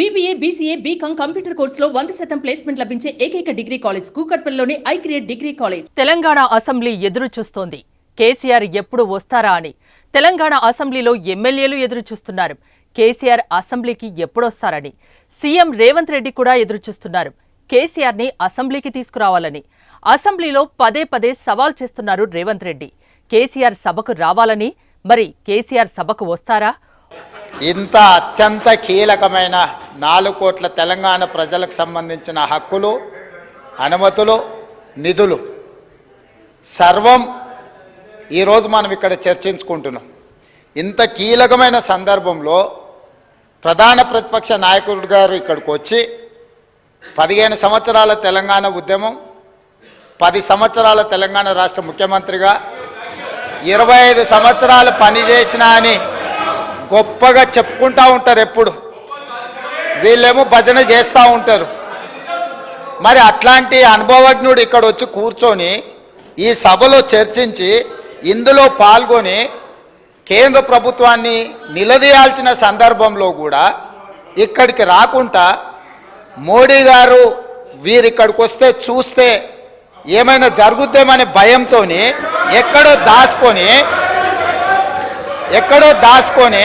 BBA BCA BCom computer కోర్సులో వంద శాతం ప్లేస్మెంట్ లభించే ఏకైక degree college కూకట్పల్లిలోని I create degree college Telangana assembly ఎదురు చూస్తోంది కేసీఆర్ ఎప్పుడు వస్తారా అని. తెలంగాణ అసెంబ్లీలో ఎమ్మెల్యేలు ఎదురు చూస్తున్నారు కేసీఆర్ అసెంబ్లీకి ఎప్పుడొస్తారని. సీఎం రేవంత్ రెడ్డి కూడా ఎదురు చూస్తున్నారు కేసీఆర్ని అసెంబ్లీకి తీసుకురావాలని. అసెంబ్లీలో పదే పదే సవాల్ చేస్తున్నారు రేవంత్ రెడ్డి. కేసీఆర్ సభకు రావాలని. మరి కేసీఆర్ సభకు వస్తారా? ఇంత అత్యంత కీలకమైన నాలుగు కోట్ల తెలంగాణ ప్రజలకు సంబంధించిన హక్కులు అనుమతులు నిధులు. సర్వం ఈరోజు మనం ఇక్కడ చర్చించుకుంటున్నాం. ఇంత కీలకమైన సందర్భంలో ప్రధాన ప్రతిపక్ష నాయకుడు గారు ఇక్కడికి వచ్చి పదిహేను సంవత్సరాల తెలంగాణ ఉద్యమం పది సంవత్సరాల తెలంగాణ రాష్ట్ర ముఖ్యమంత్రిగా ఇరవై ఐదు సంవత్సరాలు పనిచేసిన అని గొప్పగా చెప్పుకుంటా ఉంటారు ఎప్పుడు. వీళ్ళేమో భజన చేస్తూ ఉంటారు. మరి అట్లాంటి అనుభవజ్ఞుడు ఇక్కడ వచ్చి కూర్చొని ఈ సభలో చర్చించి ఇందులో పాల్గొని కేంద్ర ప్రభుత్వాన్ని నిలదీయాల్సిన సందర్భంలో కూడా ఇక్కడికి రాకుండా మోడీ గారు వీరిక్కడికి వస్తే చూస్తే ఏమైనా జరుగుద్దేమనే భయంతో ఎక్కడో దాచుకొని ఎక్కడో దాచుకొని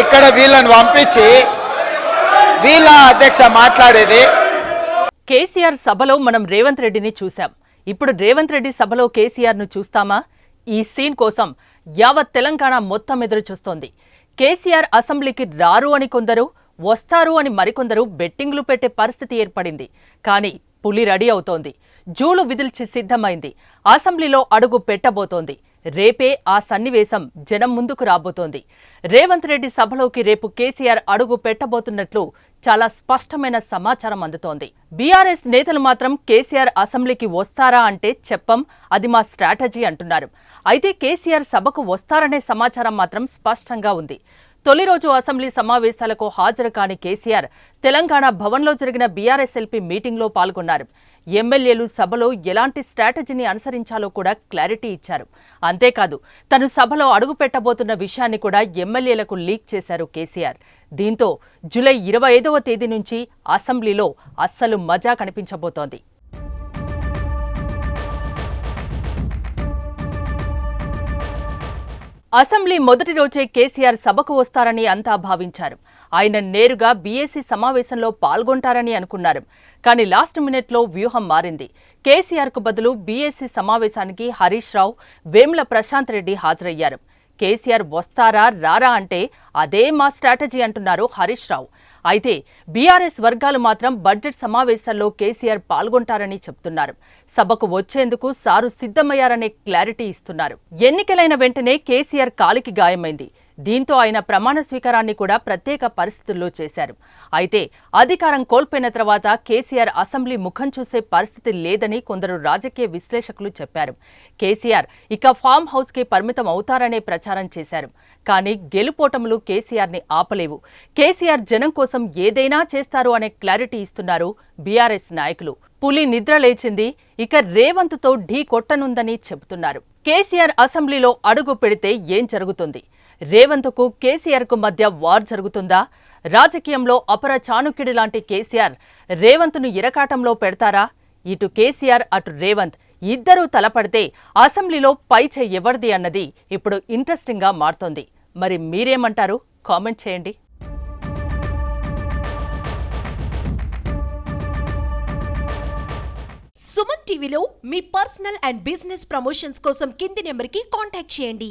ఇక్కడ వీళ్ళని పంపించి వీళ్ళ అధ్యక్ష మాట్లాడేది. కేసీఆర్ సభలో మనం రేవంత్ రెడ్డిని చూశాం. ఇప్పుడు రేవంత్ రెడ్డి సభలో కేసీఆర్ను చూస్తామా? ఈ సీన్ కోసం యావత్ తెలంగాణ మొత్తం ఎదురు చూస్తోంది. కేసీఆర్ అసెంబ్లీకి రారు అని కొందరు వస్తారు అని మరికొందరు బెట్టింగ్లు పెట్టే పరిస్థితి ఏర్పడింది. కానీ పులి రెడీ అవుతోంది. జూలు విదిల్చి సిద్ధమైంది. అసెంబ్లీలో అడుగు పెట్టబోతోంది. రేపే ఆ సన్నివేశం జనం ముందుకు రాబోతోంది. రేవంత్ రెడ్డి సభలోకి రేపు కేసీఆర్ అడుగు పెట్టబోతున్నట్లు చాలా స్పష్టమైన సమాచారం అందుతోంది. బీఆర్ఎస్ నేతలు మాత్రం కేసీఆర్ అసెంబ్లీకి వస్తారా అంటే చెప్పం అది మా స్ట్రాటజీ అంటున్నారు. అయితే కేసీఆర్ సభకు వస్తారనే సమాచారం మాత్రం స్పష్టంగా ఉంది. తొలి రోజు అసెంబ్లీ సమావేశాలకు హాజరు కాని కేసీఆర్ తెలంగాణ భవన్లో జరిగిన బీఆర్ఎస్ఎల్పీ మీటింగ్లో పాల్గొన్నారు. ఎమ్మెల్యేలు సభలో ఎలాంటి స్ట్రాటజీని అనుసరించాలో కూడా క్లారిటీ ఇచ్చారు. అంతేకాదు తను సభలో అడుగు పెట్టబోతున్న విషయాన్ని కూడా ఎమ్మెల్యేలకు లీక్ చేశారు కేసీఆర్. దీంతో జూలై ఇరవై ఐదవ తేదీ నుంచి అసెంబ్లీలో అస్సలు మజా కనిపించబోతోంది. అసెంబ్లీ మొదటి రోజే కేసీఆర్ సభకు వస్తారని అంతా భావించారు. ఆయన నేరుగా బీఏసీ సమావేశంలో పాల్గొంటారని అనుకున్నారు. కానీ లాస్ట్ మినిట్లో వ్యూహం మారింది. కేసీఆర్కు బదులు బీఏసీ సమావేశానికి హరీష్ రావు వేముల ప్రశాంత్ రెడ్డి హాజరయ్యారు. కేసీఆర్ వస్తారా రారా అంటే అదే మా స్ట్రాటజీ అంటున్నారు హరీష్ రావు. అయితే బీఆర్ఎస్ వర్గాలు మాత్రం బడ్జెట్ సమావేశాల్లో కేసీఆర్ పాల్గొంటారని చెప్తున్నారు. సభకు వచ్చేందుకు సారు సిద్ధమయ్యారనే క్లారిటీ ఇస్తున్నారు. ఎన్నికలైన వెంటనే కేసీఆర్ కాలికి గాయమైంది. దీంతో ఆయన ప్రమాణ స్వీకారాన్ని కూడా ప్రత్యేక పరిస్థితుల్లో చేశారు. అయితే అధికారం కోల్పోయిన తర్వాత కేసీఆర్ అసెంబ్లీ ముఖం చూసే పరిస్థితి లేదని కొందరు రాజకీయ విశ్లేషకులు చెప్పారు. కేసీఆర్ ఇక ఫామ్ హౌస్కి పరిమితం అవుతారనే ప్రచారం చేశారు. కానీ గెలుపోటములు కేసీఆర్ని ఆపలేవు. కేసీఆర్ జనం కోసం ఏదైనా చేస్తారు అనే క్లారిటీ ఇస్తున్నారు బీఆర్ఎస్ నాయకులు. పులి నిద్ర లేచింది ఇక రేవంత్తో ఢీ కొట్టనుందని చెబుతున్నారు. కేసీఆర్ అసెంబ్లీలో అడుగు పెడితే ఏం జరుగుతుంది? రేవంత్కు కేసీఆర్కు మధ్య వార్ జరుగుతుందా? రాజకీయంలో అపర చాణుక్యుడి లాంటి కేసీఆర్ రేవంత్ను ఇరకాటంలో పెడతారా? ఇటు కేసీఆర్ అటు రేవంత్ ఇద్దరూ తలపడితే అసెంబ్లీలో పై చెయ్యి ఎవరిది అన్నది ఇప్పుడు ఇంట్రెస్టింగ్గా మారుతోంది. మరి మీరేమంటారు? కామెంట్ చేయండి. సుమన్ టీవీలో మీ పర్సనల్ అండ్ బిజినెస్ ప్రమోషన్స్ కోసం కింది నెంబర్కి కాంటాక్ట్ చేయండి.